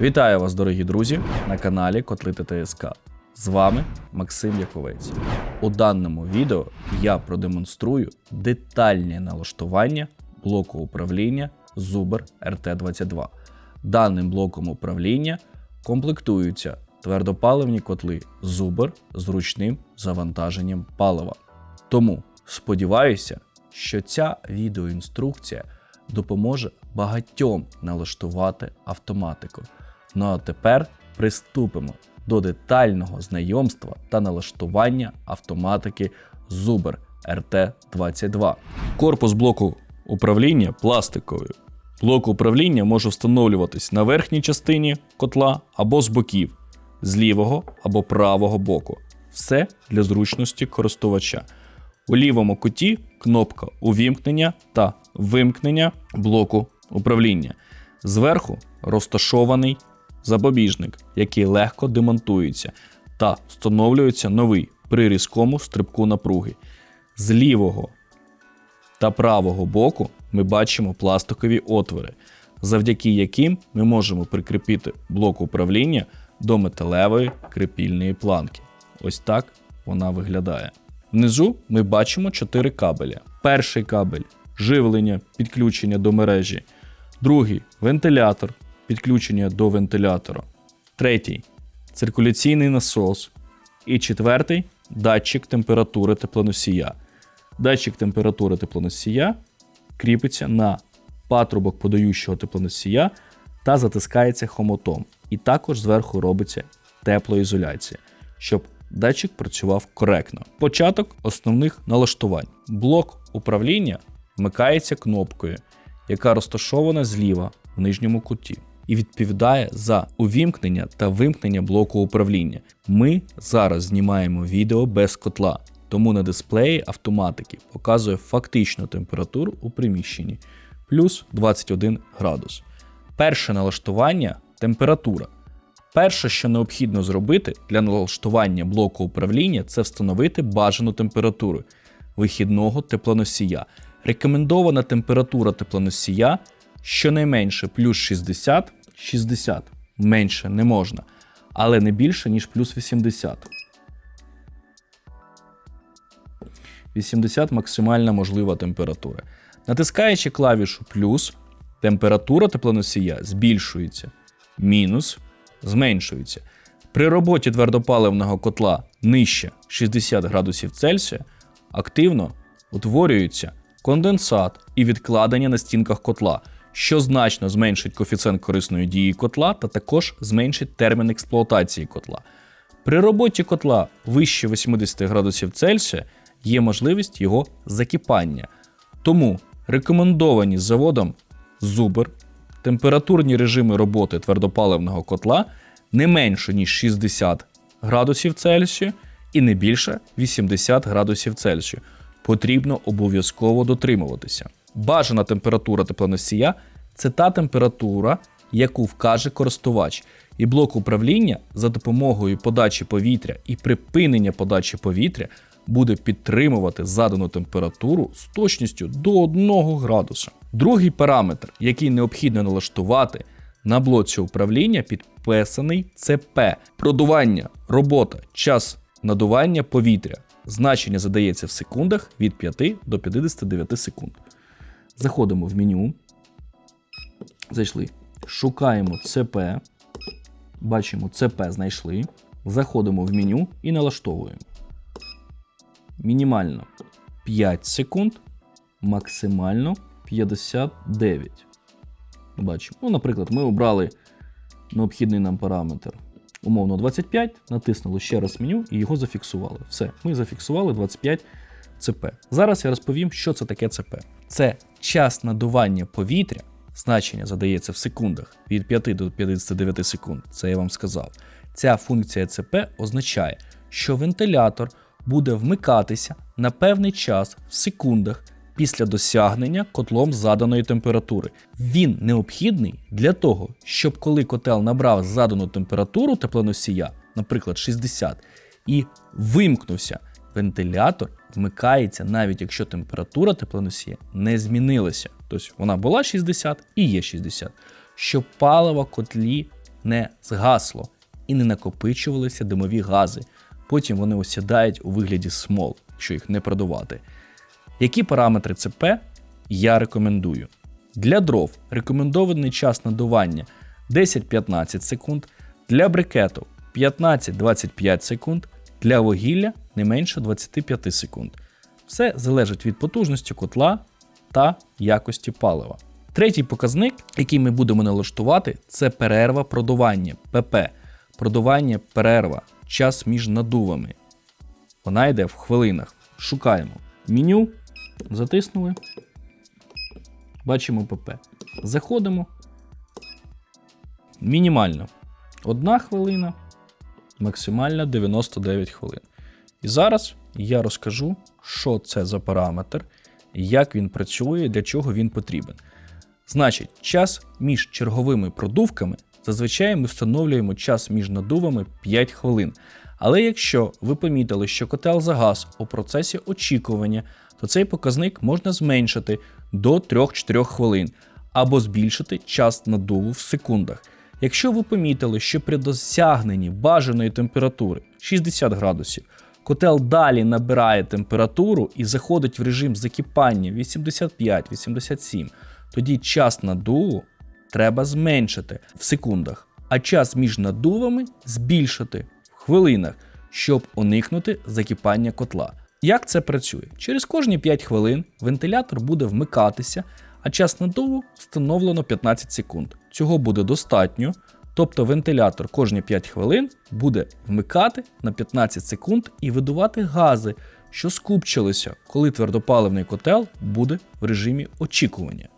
Вітаю вас, дорогі друзі, на каналі Котли ТТСК. З вами Максим Яковець. У даному відео я продемонструю детальне налаштування блоку управління Zuber RT22. Даним блоком управління комплектуються твердопаливні котли Zuber з ручним завантаженням палива. Тому сподіваюся, що ця відеоінструкція допоможе багатьом налаштувати автоматику. Ну а тепер приступимо до детального знайомства та налаштування автоматики Zuber RT22. Корпус блоку управління пластиковий. Блок управління може встановлюватись на верхній частині котла або з боків, з лівого або правого боку. Все для зручності користувача. У лівому куті кнопка увімкнення та вимкнення блоку управління. Зверху розташований запобіжник, який легко демонтується, та встановлюється новий при різкому стрибку напруги. З лівого та правого боку ми бачимо пластикові отвори, завдяки яким ми можемо прикріпити блок управління до металевої крепільної планки. Ось так вона виглядає. Внизу ми бачимо 4 кабеля. Перший кабель живлення, підключення до мережі, другий вентилятор, підключення до вентилятора, третій циркуляційний насос. І четвертий датчик температури теплоносія. Датчик температури теплоносія кріпиться на патрубок подаючого теплоносія та затискається хомотом. І також зверху робиться теплоізоляція, щоб датчик працював коректно. Початок основних налаштувань. Блок управління вмикається кнопкою, яка розташована зліва в нижньому куті. І відповідає за увімкнення та вимкнення блоку управління. Ми зараз знімаємо відео без котла, тому на дисплеї автоматики показує фактичну температуру у приміщенні плюс 21 градус. Перше налаштування температура. Перше, що необхідно зробити для налаштування блоку управління, це встановити бажану температуру вихідного теплоносія. Рекомендована температура теплоносія щонайменше плюс 60, 60 менше не можна, але не більше, ніж плюс 80. 80 максимальна можлива температура. Натискаючи клавішу плюс, температура теплоносія збільшується, мінус зменшується. При роботі твердопаливного котла нижче 60 градусів Цельсія активно утворюється конденсат і відкладення на стінках котла, що значно зменшить коефіцієнт корисної дії котла та також зменшить термін експлуатації котла. При роботі котла вище 80 градусів Цельсія є можливість його закипання. Тому рекомендовані заводом Zuber температурні режими роботи твердопаливного котла не менше, ніж 60 градусів Цельсію і не більше 80 градусів Цельсію. Потрібно обов'язково дотримуватися. Бажана температура теплоносія це та температура, яку вкаже користувач, і блок управління за допомогою подачі повітря і припинення подачі повітря буде підтримувати задану температуру з точністю до 1 градуса. Другий параметр, який необхідно налаштувати на блоці управління, підписаний ЦП. Продування, робота, час надування повітря. Значення задається в секундах від 5 до 59 секунд. Заходимо в меню. Зайшли. Шукаємо ЦП. Бачимо, ЦП знайшли. Заходимо в меню і налаштовуємо. Мінімально 5 секунд, максимально 59. Бачимо. Ну, наприклад, ми обрали необхідний нам параметр. Умовно 25, натиснули ще раз меню і його зафіксували. Все, ми зафіксували 25 ЦП. Зараз я розповім, що це таке ЦП. Це час надування повітря, значення задається в секундах від 5 до 59 секунд. Це я вам сказав. Ця функція ЦП означає, що вентилятор буде вмикатися на певний час в секундах після досягнення котлом заданої температури. Він необхідний для того, щоб коли котел набрав задану температуру теплоносія, наприклад, 60, і вимкнувся, вентилятор вмикається навіть якщо температура теплоносія не змінилася. Тобто вона була 60 і є 60. Щоб паливо котлі не згасло і не накопичувалися димові гази. Потім вони осідають у вигляді смол, якщо їх не продувати. Які параметри ЦП я рекомендую? Для дров рекомендований час надування 10-15 секунд, для брикету 15-25 секунд, для вугілля не менше 25 секунд. Все залежить від потужності котла та якості палива. Третій показник, який ми будемо налаштувати, це перерва продування ПП. Продування перерва, час між надувами. Вона йде в хвилинах. Шукаємо меню, затиснули. Бачимо ПП. Заходимо. Мінімально 1 хвилина, максимально 99 хвилин. І зараз я розкажу, що це за параметр, як він працює, для чого він потрібен. Значить, час між черговими продувками зазвичай ми встановлюємо час між надувами 5 хвилин. Але якщо ви помітили, що котел загас у процесі очікування, то цей показник можна зменшити до 3-4 хвилин або збільшити час надуву в секундах. Якщо ви помітили, що при досягненні бажаної температури 60 градусів котел далі набирає температуру і заходить в режим закипання 85-87, тоді час надуву треба зменшити в секундах, а час між надувами збільшити в хвилинах, щоб уникнути закипання котла. Як це працює? Через кожні 5 хвилин вентилятор буде вмикатися, а час надуву встановлено 15 секунд. Цього буде достатньо. Тобто вентилятор кожні 5 хвилин буде вмикати на 15 секунд і видувати гази, що скупчилися, коли твердопаливний котел буде в режимі очікування.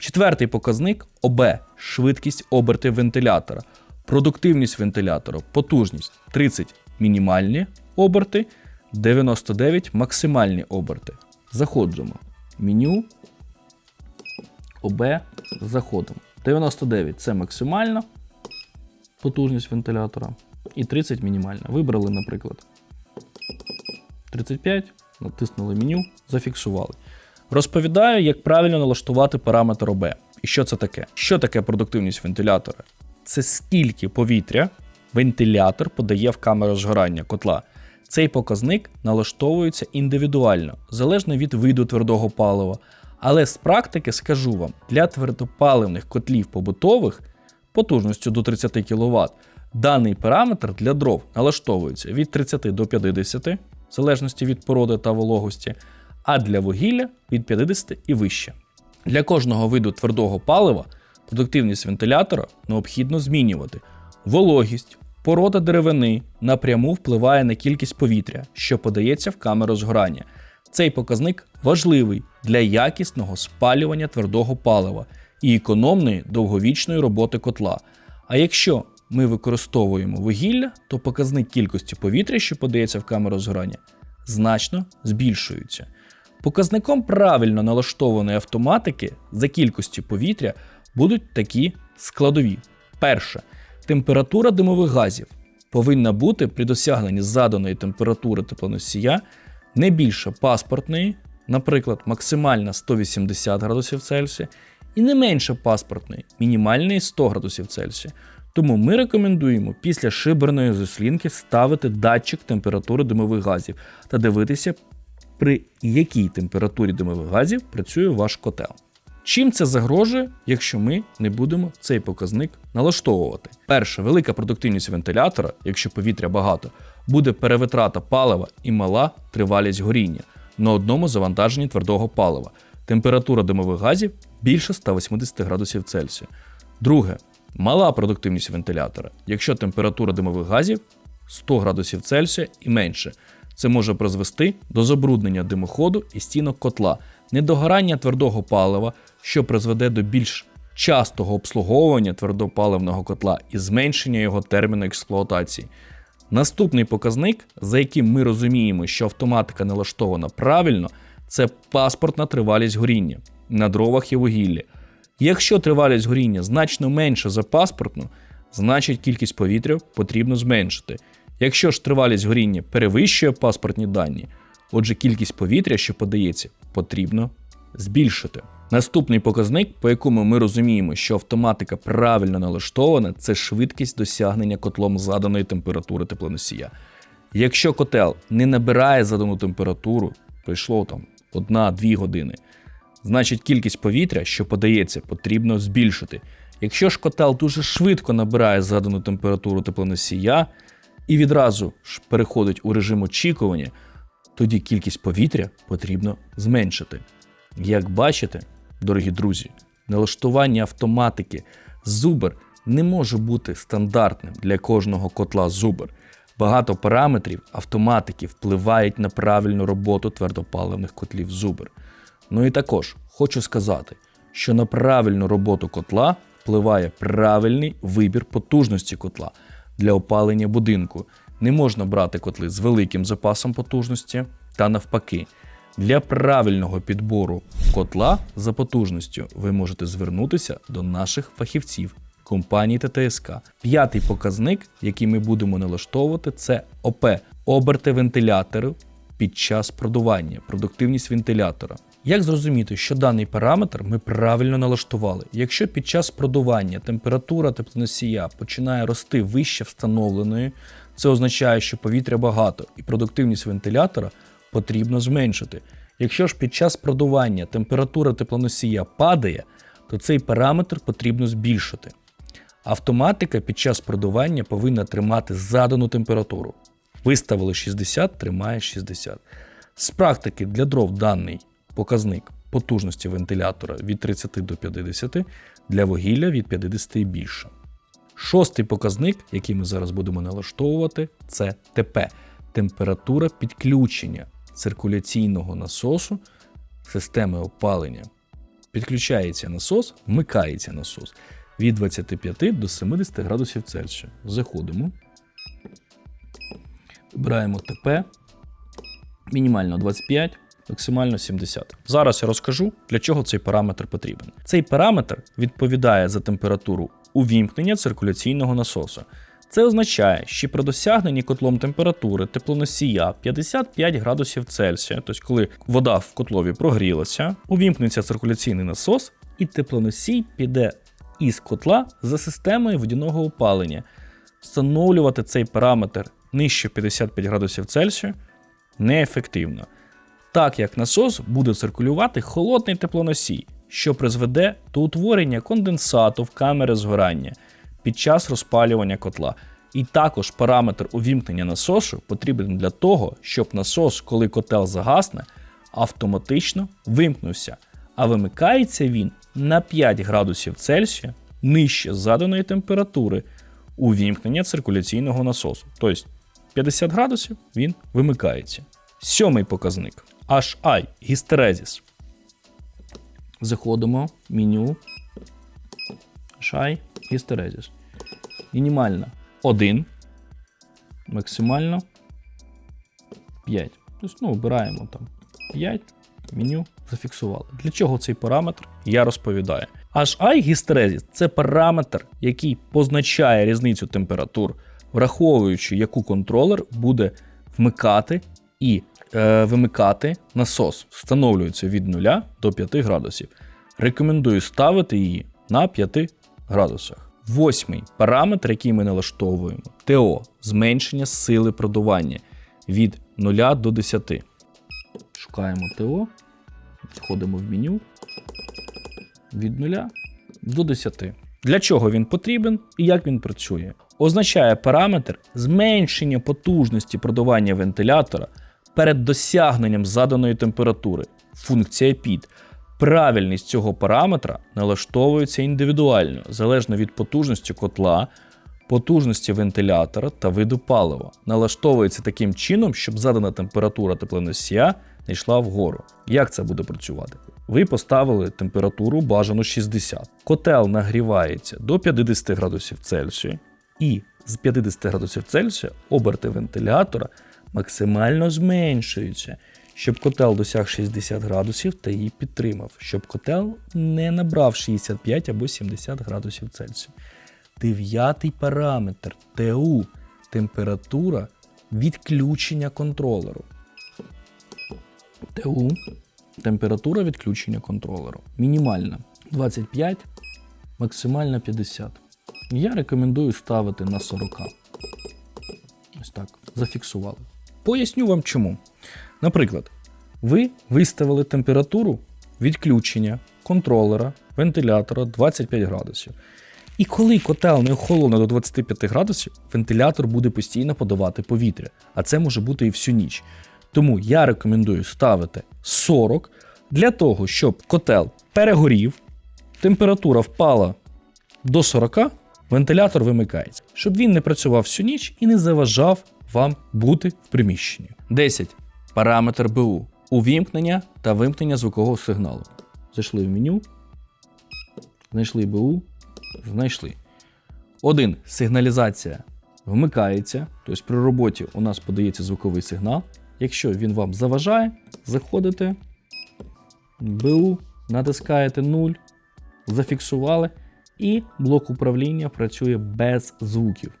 Четвертий показник ОБ швидкість обертів вентилятора, продуктивність вентилятора, потужність 30 мінімальні оберти, 99 максимальні оберти. Заходимо. Меню. ОБ. Заходимо. 99 це максимально потужність вентилятора. І 30 мінімальна. Вибрали, наприклад. 35, натиснули меню, зафіксували. Розповідаю, як правильно налаштувати параметр ОБ. І що це таке? Що таке продуктивність вентилятора? Це скільки повітря вентилятор подає в камеру згорання котла. Цей показник налаштовується індивідуально, залежно від виду твердого палива. Але з практики скажу вам, для твердопаливних котлів побутових потужністю до 30 кВт даний параметр для дров налаштовується від 30 до 50, в залежності від породи та вологості, а для вугілля від 50 і вище. Для кожного виду твердого палива продуктивність вентилятора необхідно змінювати. Вологість, порода деревини напряму впливає на кількість повітря, що подається в камеру згорання. Цей показник важливий для якісного спалювання твердого палива і економної довговічної роботи котла. А якщо ми використовуємо вугілля, то показник кількості повітря, що подається в камеру згорання, значно збільшується. Показником правильно налаштованої автоматики за кількістю повітря будуть такі складові. Перше, температура димових газів повинна бути при досягненні заданої температури теплоносія не більше паспортної, наприклад, максимальна 180 градусів Цельсія, і не менше паспортної, мінімальної 100 градусів Цельсія. Тому ми рекомендуємо після шиберної заслінки ставити датчик температури димових газів та дивитися, при якій температурі димових газів працює ваш котел. Чим це загрожує, якщо ми не будемо цей показник налаштовувати? Перше, велика продуктивність вентилятора, якщо повітря багато, буде перевитрата палива і мала тривалість горіння на одному завантаженні твердого палива. Температура димових газів більше 180 градусів Цельсія. Друге, мала продуктивність вентилятора, якщо температура димових газів 100 градусів Цельсія і менше. Це може призвести до забруднення димоходу і стінок котла, недогорання твердого палива, що призведе до більш частого обслуговування твердопаливного котла і зменшення його терміну експлуатації. Наступний показник, за яким ми розуміємо, що автоматика налаштована правильно, це паспортна тривалість горіння на дровах і вугіллі. Якщо тривалість горіння значно менша за паспортну, значить кількість повітря потрібно зменшити. Якщо ж тривалість горіння перевищує паспортні дані, отже кількість повітря, що подається, потрібно збільшити. Наступний показник, по якому ми розуміємо, що автоматика правильно налаштована, це швидкість досягнення котлом заданої температури теплоносія. Якщо котел не набирає задану температуру, пройшло там 1-2 години, значить кількість повітря, що подається, потрібно збільшити. Якщо ж котел дуже швидко набирає задану температуру теплоносія і відразу ж переходить у режим очікування, тоді кількість повітря потрібно зменшити. Як бачите, дорогі друзі, налаштування автоматики Zubr не може бути стандартним для кожного котла Zubr. Багато параметрів автоматики впливають на правильну роботу твердопаливних котлів Zubr. Ну і також хочу сказати, що на правильну роботу котла впливає правильний вибір потужності котла для опалення будинку. Не можна брати котли з великим запасом потужності та навпаки. Для правильного підбору котла за потужністю ви можете звернутися до наших фахівців компанії ТТСК. П'ятий показник, який ми будемо налаштовувати, це ОП оберти вентилятору під час продування, продуктивність вентилятора. Як зрозуміти, що даний параметр ми правильно налаштували? Якщо під час продування температура теплоносія починає рости вище встановленої, це означає, що повітря багато і продуктивність вентилятора потрібно зменшити. Якщо ж під час продування температура теплоносія падає, то цей параметр потрібно збільшити. Автоматика під час продування повинна тримати задану температуру. Виставили 60, тримає 60. З практики для дров даний показник потужності вентилятора від 30 до 50, для вугілля від 50 і більше. Шостий показник, який ми зараз будемо налаштовувати, це ТП температура підключення циркуляційного насосу системи опалення. Підключається насос, вмикається насос від 25 до 70 градусів Цельсія. Заходимо. Вибираємо ТП. Мінімально 25, максимально 70. Зараз я розкажу, для чого цей параметр потрібен. Цей параметр відповідає за температуру увімкнення циркуляційного насосу. Це означає, що при досягненні котлом температури теплоносія 55 градусів Цельсія, тобто коли вода в котлові прогрілася, увімкнеться циркуляційний насос, і теплоносій піде із котла за системою водяного опалення. Встановлювати цей параметр нижче 55 градусів Цельсія неефективно, так як насос буде циркулювати холодний теплоносій, що призведе до утворення конденсату в камери згорання під час розпалювання котла. І також параметр увімкнення насосу потрібен для того, щоб насос, коли котел загасне, автоматично вимкнувся, а вимикається він на 5 градусів Цельсія нижче заданої температури увімкнення циркуляційного насосу. Тобто 50 градусів він вимикається. Сьомий показник HI гістерезіс. Заходимо в меню. HI гістерезіс. Мінімально 1. Максимально 5. Тобто, ну, обираємо там 5, меню зафіксували. Для чого цей параметр? Я розповідаю. HI гістерезіс це параметр, який позначає різницю температур, враховуючи, яку контролер буде вмикати і е, вимикати насос. Встановлюється від 0 до 5 градусів. Рекомендую ставити її на 5 градусах. Восьмий параметр, який ми налаштовуємо, ТО зменшення сили продування від 0 до 10. Шукаємо ТО, входимо в меню від 0 до 10. Для чого він потрібен і як він працює? Означає параметр зменшення потужності продування вентилятора перед досягненням заданої температури. Функція PID. Правильність цього параметра налаштовується індивідуально, залежно від потужності котла, потужності вентилятора та виду палива. Налаштовується таким чином, щоб задана температура теплоносія не йшла вгору. Як це буде працювати? Ви поставили температуру бажану 60. Котел нагрівається до 50 градусів Цельсія, і з 50 градусів Цельсія оберти вентилятора максимально зменшуються, щоб котел досяг 60 градусів та її підтримав, щоб котел не набрав 65 або 70 градусів Цельсія. Дев'ятий параметр ТУ температура відключення контролеру. ТУ Температура відключення контролеру. Мінімальна 25, максимальна 50. Я рекомендую ставити на 40. Ось так, зафіксували. Поясню вам чому. Наприклад, ви виставили температуру відключення контролера, вентилятора 25 градусів. І коли котел не охолоне до 25 градусів, вентилятор буде постійно подавати повітря, а це може бути і всю ніч. Тому я рекомендую ставити 40 для того, щоб котел перегорів, температура впала до 40, вентилятор вимикається, щоб він не працював всю ніч і не заважав вам бути в приміщенні. 10. Параметр БУ. Увімкнення та вимкнення звукового сигналу. Зайшли в меню, знайшли БУ, знайшли. 1. Сигналізація вмикається, тобто при роботі у нас подається звуковий сигнал. Якщо він вам заважає, заходите, БУ, натискаєте 0, зафіксували, і блок управління працює без звуків.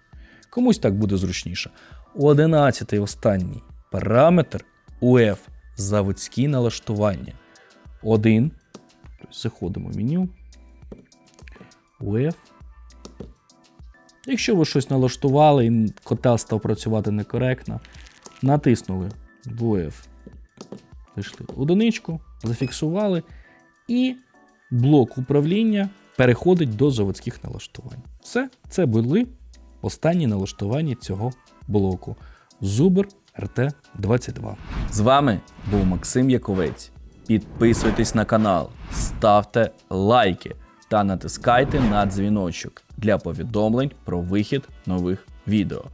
Комусь так буде зручніше. 11 останній параметр UF заводські налаштування. 1. Тобто заходимо в меню. UF. Якщо ви щось налаштували і котел став працювати некоректно, натиснули в UF. Зайшли в одиничку, зафіксували, і блок управління переходить до заводських налаштувань. Все, це були останні налаштування цього блоку. Zubr RT22. З вами був Максим Яковець. Підписуйтесь на канал, ставте лайки та натискайте на дзвіночок для повідомлень про вихід нових відео.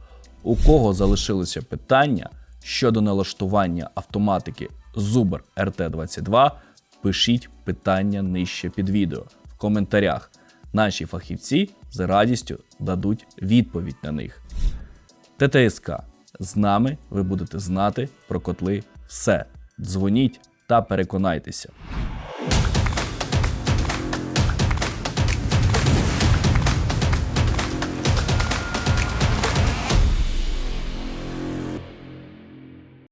У кого залишилися питання щодо налаштування автоматики Zubr RT22, пишіть питання нижче під відео в коментарях. Наші фахівці з радістю дадуть відповідь на них. ТТСК. З нами ви будете знати про котли все. Дзвоніть та переконайтеся.